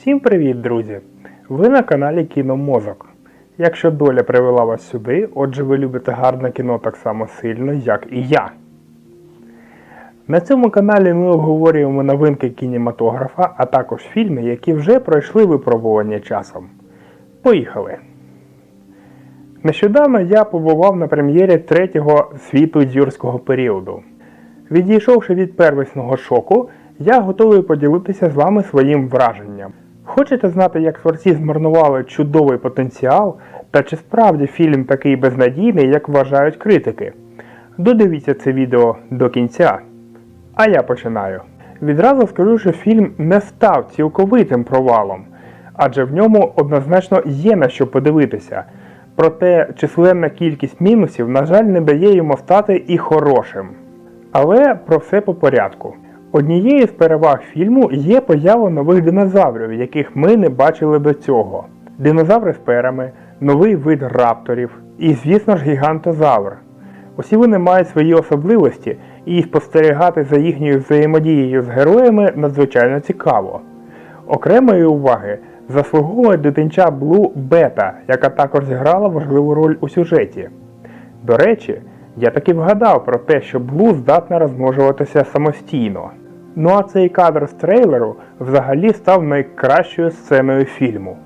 Усім привіт, друзі! Ви на каналі Кіномозок. Якщо доля привела вас сюди, отже ви любите гарне кіно так само сильно, як і я. На цьому каналі ми обговорюємо новинки кінематографа, а також фільми, які вже пройшли випробування часом. Поїхали! Нещодавно я побував на прем'єрі третього світу юрського періоду. Відійшовши від первісного шоку, я готовий поділитися з вами своїм враженням. Хочете знати, як творці змарнували чудовий потенціал, та чи справді фільм такий безнадійний, як вважають критики? Додивіться це відео до кінця. А я починаю. Відразу скажу, що фільм не став цілковитим провалом, адже в ньому однозначно є на що подивитися. Проте численна кількість мінусів, на жаль, не дає йому стати і хорошим. Але про все по порядку. Однією з переваг фільму є поява нових динозаврів, яких ми не бачили до цього. Динозаври з перами, новий вид рапторів і, звісно ж, гігантозавр. Усі вони мають свої особливості, і спостерігати за їхньою взаємодією з героями надзвичайно цікаво. Окремої уваги заслуговує дитинча Блу Бета, яка також зіграла важливу роль у сюжеті. До речі, я таки вгадав про те, що Блу здатна розмножуватися самостійно. Ну а цей кадр з трейлеру взагалі став найкращою сценою фільму.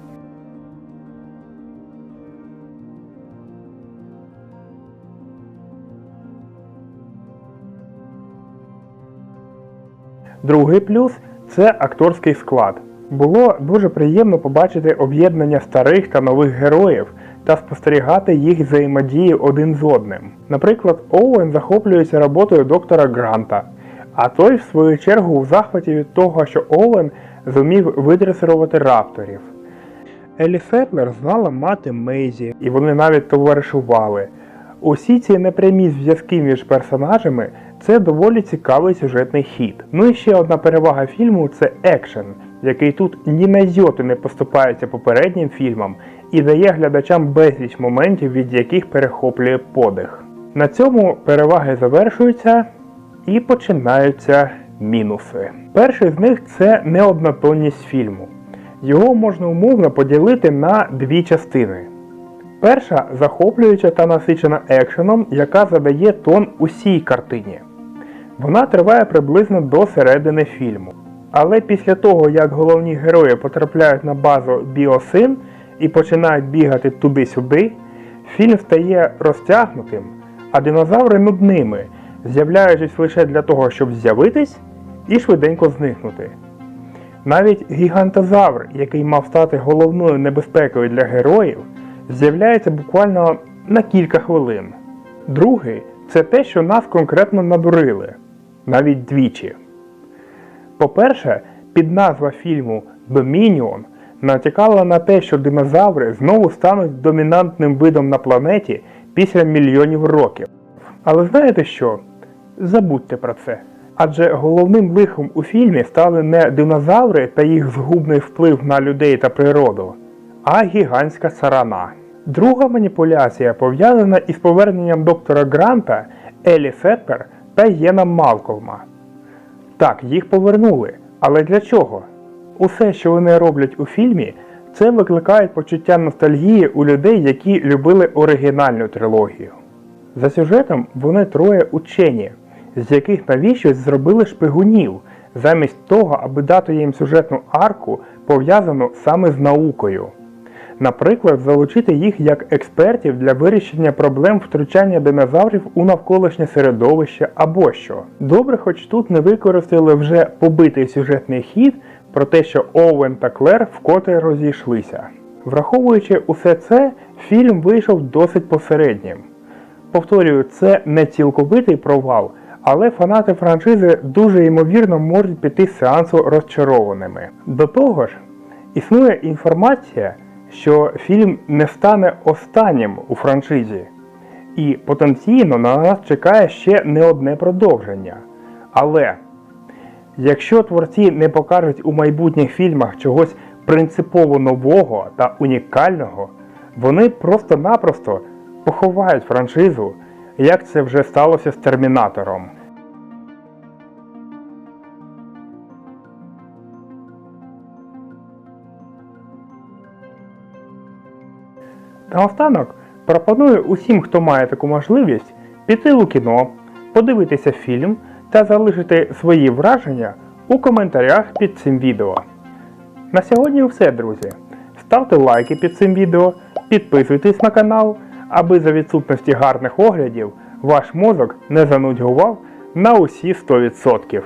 Другий плюс це акторський склад. Було дуже приємно побачити об'єднання старих та нових героїв та спостерігати їх взаємодію один з одним. Наприклад, Оуен захоплюється роботою доктора Гранта, а той, в свою чергу, у захваті від того, що Оуен зумів видресирувати рапторів. Елі Сетлер знала мати Мейзі, і вони навіть товаришували. Усі ці непрямі зв'язки між персонажами це доволі цікавий сюжетний хід. Ну і ще одна перевага фільму це екшен, який тут ні на йоту не поступається попереднім фільмам і дає глядачам безліч моментів, від яких перехоплює подих. На цьому переваги завершуються і починаються мінуси. Перший з них це неоднотонність фільму. Його можна умовно поділити на дві частини. Перша захоплююча та насичена екшеном, яка задає тон усій картині. Вона триває приблизно до середини фільму. Але після того, як головні герої потрапляють на базу Біосин і починають бігати туди-сюди, фільм стає розтягнутим, а динозаври нудними, з'являючись лише для того, щоб з'явитись і швиденько зникнути. Навіть гігантозавр, який мав стати головною небезпекою для героїв, з'являється буквально на кілька хвилин. Другий це те, що нас конкретно надурили, навіть двічі. По-перше, підназва фільму Dominion натякала на те, що динозаври знову стануть домінантним видом на планеті після мільйонів років. Але знаєте що? Забудьте про це. Адже головним лихом у фільмі стали не динозаври та їх згубний вплив на людей та природу, а гігантська сарана. Друга маніпуляція пов'язана із поверненням доктора Гранта, Елі Сетпер та Єна Малколма. Так, їх повернули. Але для чого? Усе, що вони роблять у фільмі, це викликає почуття ностальгії у людей, які любили оригінальну трилогію. За сюжетом вони троє учені, з яких навіщось зробили шпигунів, замість того, аби дати їм сюжетну арку, пов'язану саме з наукою. Наприклад, залучити їх як експертів для вирішення проблем втручання динозаврів у навколишнє середовище або що. Добре, хоч тут не використали вже побитий сюжетний хід про те, що Оуен та Клер вкотре розійшлися. Враховуючи усе це, фільм вийшов досить посереднім. Повторюю, це не цілковитий провал, але фанати франшизи дуже ймовірно можуть піти з сеансу розчарованими. До того ж, існує інформація, що фільм не стане останнім у франшизі, і потенційно на нас чекає ще не одне продовження. Але якщо творці не покажуть у майбутніх фільмах чогось принципово нового та унікального, вони просто-напросто поховають франшизу, як це вже сталося з термінатором. Наостанок пропоную усім, хто має таку можливість, піти у кіно, подивитися фільм та залишити свої враження у коментарях під цим відео. На сьогодні все, друзі. Ставте лайки під цим відео, підписуйтесь на канал аби за відсутності гарних оглядів ваш мозок не занудьгував на усі 100%.